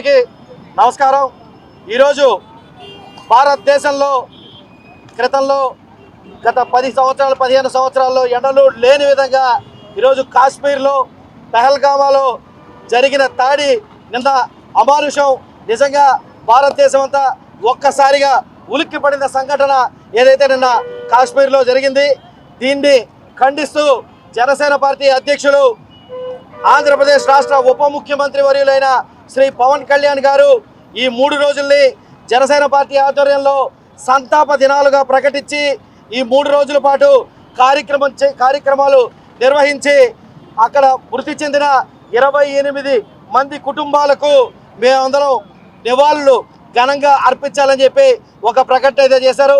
నమస్కారం. ఈరోజు భారతదేశంలో క్రితంలో గత పది సంవత్సరాలు పదిహేను సంవత్సరాల్లో ఎండలు లేని విధంగా ఈరోజు కాశ్మీర్లో పెహల్గామాలో జరిగిన దాడి నిన్న అమానుషం నిజంగా భారతదేశం అంతా ఒక్కసారిగా ఉలిక్కి పడిన సంఘటన ఏదైతే నిన్న కాశ్మీర్లో జరిగింది దీన్ని ఖండిస్తూ జనసేన పార్టీ అధ్యక్షులు ఆంధ్రప్రదేశ్ రాష్ట్ర ఉప ముఖ్యమంత్రి వర్యులైన శ్రీ పవన్ కళ్యాణ్ గారు ఈ మూడు రోజుల్ని జనసేన పార్టీ ఆధ్వర్యంలో సంతాప దినాలుగా ప్రకటించి ఈ మూడు రోజుల పాటు కార్యక్రమం చే- కార్యక్రమాలు నిర్వహించి అక్కడ మృతి చెందిన ఇరవై ఎనిమిది మంది కుటుంబాలకు మేమందరం నివాళులు ఘనంగా అర్పించాలని చెప్పి ఒక ప్రకటన అయితే చేశారు.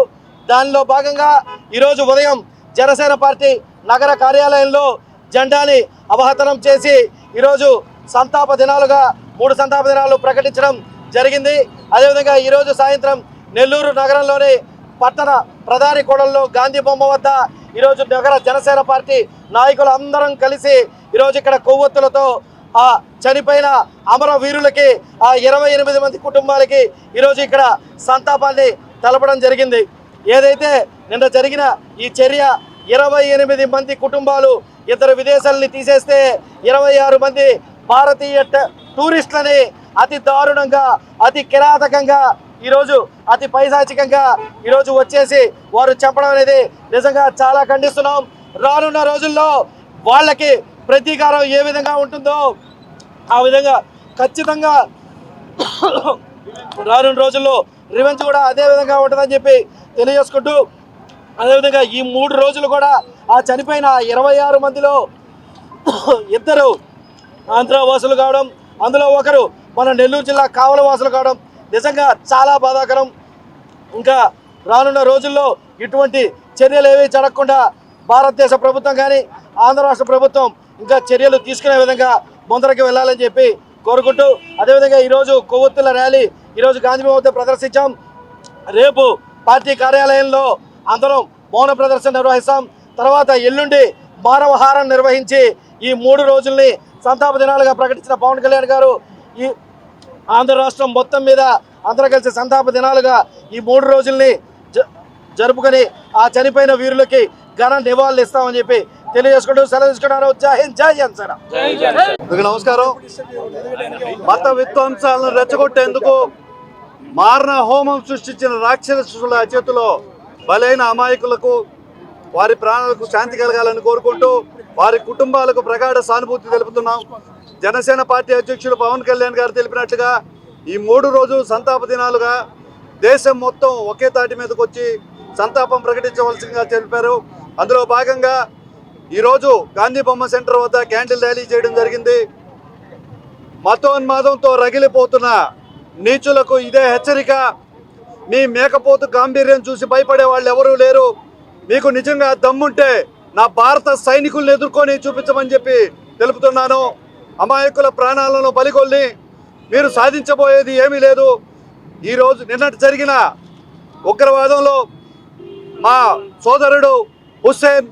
దానిలో భాగంగా ఈరోజు ఉదయం జనసేన పార్టీ నగర కార్యాలయంలో జెండాని అవహతనం చేసి ఈరోజు సంతాప దినాలుగా మూడు సంతాప దినాలు ప్రకటించడం జరిగింది. అదేవిధంగా ఈరోజు సాయంత్రం నెల్లూరు నగరంలోని పట్టణ ప్రధాని కోడల్లో గాంధీ బొమ్మ వద్ద ఈరోజు నగర జనసేన పార్టీ నాయకులు అందరం కలిసి ఈరోజు ఇక్కడ కొవ్వొత్తులతో ఆ చనిపోయిన అమర వీరులకి ఆ ఇరవై ఎనిమిది మంది కుటుంబాలకి ఈరోజు ఇక్కడ సంతాపాన్ని తెలపడం జరిగింది. ఏదైతే నిన్న జరిగిన ఈ చర్య ఇరవై ఎనిమిది మంది కుటుంబాలు ఇద్దరు విదేశాలని తీసేస్తే ఇరవై ఆరు మంది భారతీయ టూరిస్టులని అతి దారుణంగా అతి కిరాతకంగా ఈరోజు అతి పైశాచికంగా ఈరోజు వచ్చేసి వారు చెప్పడం అనేది నిజంగా చాలా ఖండిస్తున్నాం. రానున్న రోజుల్లో వాళ్ళకి ప్రతీకారం ఏ విధంగా ఉంటుందో ఆ విధంగా ఖచ్చితంగా రానున్న రోజుల్లో రివెంజ్ కూడా అదే విధంగా ఉంటుందని చెప్పి తెలియజేసుకుంటూ అదేవిధంగా ఈ మూడు రోజులు కూడా ఆ చనిపోయిన ఇరవై ఆరు మందిలో ఇద్దరు ఆంధ్రవాసులు కావడం అందులో ఒకరు మన నెల్లూరు జిల్లా కావల వాసులు కావడం నిజంగా చాలా బాధాకరం. ఇంకా రానున్న రోజుల్లో ఇటువంటి చర్యలు ఏవి జరగకుండా భారతదేశ ప్రభుత్వం కానీ ఆంధ్ర రాష్ట్ర ప్రభుత్వం ఇంకా చర్యలు తీసుకునే విధంగా ముందరకి వెళ్ళాలని చెప్పి కోరుకుంటూ అదేవిధంగా ఈరోజు కొవ్వొత్తుల ర్యాలీ ఈరోజు గాంధీ వద్ద ప్రదర్శించాం. రేపు పార్టీ కార్యాలయంలో అందరం మౌన ప్రదర్శన నిర్వహిస్తాం. తర్వాత ఎల్లుండి మానవహారం నిర్వహించి ఈ మూడు రోజుల్ని సంతాప దినాలుగా ప్రకటించిన పవన్ కళ్యాణ్ గారు ఈ ఆంధ్ర రాష్ట్రం మొత్తం మీద అందరూ కలిసి సంతాప దినాలుగా ఈ మూడు రోజుల్ని జ- జరుపుకొని ఆ చనిపోయిన వీరులకి ఘన నివాళులు ఇస్తామని చెప్పి తెలియజేసుకుంటూ సెలవు తీసుకున్నారు. జై హింద్ జై మీకు నమస్కారం. మత విధ్వంసాలను రెచ్చగొట్టేందుకు మారణ హోమం సృష్టించిన రాక్షసుల చేతిలో బలైన అమాయకులకు వారి ప్రాణాలకు శాంతి కలగాలని కోరుకుంటూ వారి కుటుంబాలకు ప్రగాఢ సానుభూతి తెలుపుతున్నాం. జనసేన పార్టీ అధ్యక్షులు పవన్ కళ్యాణ్ గారు తెలిపినట్లుగా ఈ మూడు రోజు సంతాప దినాలుగా దేశం మొత్తం ఒకే తాటి మీదకి వచ్చి సంతాపం ప్రకటించవలసిందిగా తెలిపారు. అందులో భాగంగా ఈరోజు గాంధీ బొమ్మ సెంటర్ వద్ద క్యాండిల్ ర్యాలీ చేయడం జరిగింది. మతోన్మాదంతో రగిలిపోతున్న నీచులకు ఇదే హెచ్చరిక. మీ మేకపోతు గాంభీర్యం చూసి భయపడే వాళ్ళు ఎవరూ లేరు. మీకు నిజంగా దమ్ముంటే నా భారత సైనికుల్ని ఎదుర్కొని చూపించమని చెప్పి తెలుపుతున్నాను. అమాయకుల ప్రాణాలను బలికొల్లి మీరు సాధించబోయేది ఏమీ లేదు. ఈరోజు నిన్నటి జరిగిన ఉగ్రవాదంలో మా సోదరుడు హుస్సేన్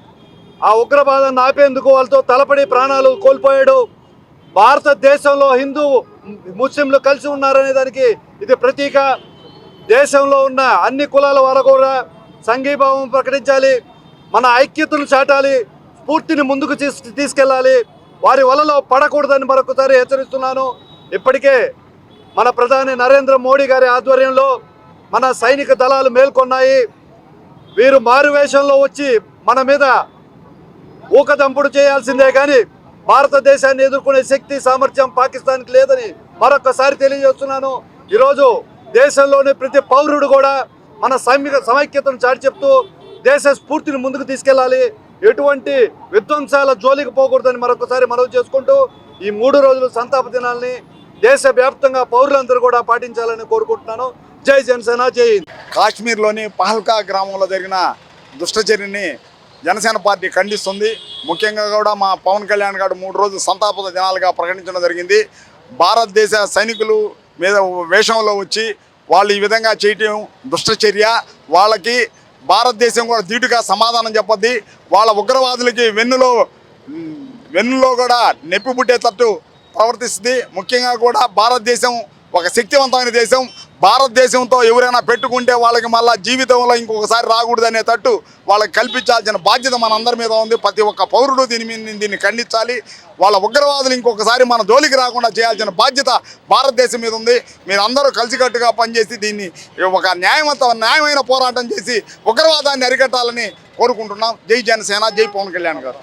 ఆ ఉగ్రవాదాన్ని ఆపేందుకు వాళ్ళతో తలపడి ప్రాణాలు కోల్పోయాడు. భారతదేశంలో హిందూ ముస్లింలు కలిసి ఉన్నారనే దానికి ఇది ప్రతీక. దేశంలో ఉన్న అన్ని కులాల వారు కూడా సంఘీభావం ప్రకటించాలి మన ఐక్యతను చాటాలి స్ఫూర్తిని ముందుకు తీస్ తీసుకెళ్ళాలి. వారి వలలో పడకూడదని మరొకసారి హెచ్చరిస్తున్నాను. ఇప్పటికే మన ప్రధాని నరేంద్ర మోడీ గారి ఆధ్వర్యంలో మన సైనిక దళాలు మేల్కొన్నాయి. వీరు మారువేషంలో వచ్చి మన మీద ఊకదంపుడు చేయాల్సిందే కానీ భారతదేశాన్ని ఎదుర్కొనే శక్తి సామర్థ్యం పాకిస్తాన్కి లేదని మరొకసారి తెలియజేస్తున్నాను. ఈరోజు దేశంలోని ప్రతి పౌరుడు కూడా మన సైనిక సమైక్యతను చాటి చెప్తూ దేశ స్ఫూర్తిని ముందుకు తీసుకెళ్ళాలి. ఎటువంటి విధ్వంసాల జోలికి పోకూడదని మరొకసారి మనవి చేసుకుంటూ ఈ మూడు రోజుల సంతాప దినాల్ని దేశవ్యాప్తంగా పౌరులందరూ కూడా పాటించాలని కోరుకుంటున్నాను. జై జనసేన జై హింద్. కాశ్మీర్లోని పహల్కా గ్రామంలో జరిగిన దుష్టచర్యని జనసేన పార్టీ ఖండిస్తుంది. ముఖ్యంగా కూడా మా పవన్ కళ్యాణ్ గారు మూడు రోజులు సంతాప దినాలుగా ప్రకటించడం జరిగింది. భారతదేశ సైనికులు మీద వేషంలో వచ్చి వాళ్ళు ఈ విధంగా చేయటం దుష్టచర్య. వాళ్ళకి భారతదేశం కూడా ధీటుగా సమాధానం చెప్పద్ది. వాళ్ళ ఉగ్రవాదులకి వెన్నులో వెన్నులో కూడా నెప్పి పుట్టేటట్టు ప్రవర్తిస్తుంది. ముఖ్యంగా కూడా భారతదేశం ఒక శక్తివంతమైన దేశం. భారతదేశంతో ఎవరైనా పెట్టుకుంటే వాళ్ళకి మళ్ళీ జీవితంలో ఇంకొకసారి రాకూడదనే తట్టు వాళ్ళకి కల్పించాల్సిన బాధ్యత మనందరి మీద ఉంది. ప్రతి ఒక్క పౌరుడు దీని మీద దీన్ని ఖండించాలి. వాళ్ళ ఉగ్రవాదులు ఇంకొకసారి మన జోలికి రాకుండా చేయాల్సిన బాధ్యత భారతదేశం మీద ఉంది. మీరు అందరూ కలిసికట్టుగా పనిచేసి దీన్ని ఒక న్యాయవంత న్యాయమైన పోరాటం చేసి ఉగ్రవాదాన్ని అరికట్టాలని కోరుకుంటున్నాం. జై జనసేన జై పవన్ కళ్యాణ్ గారు.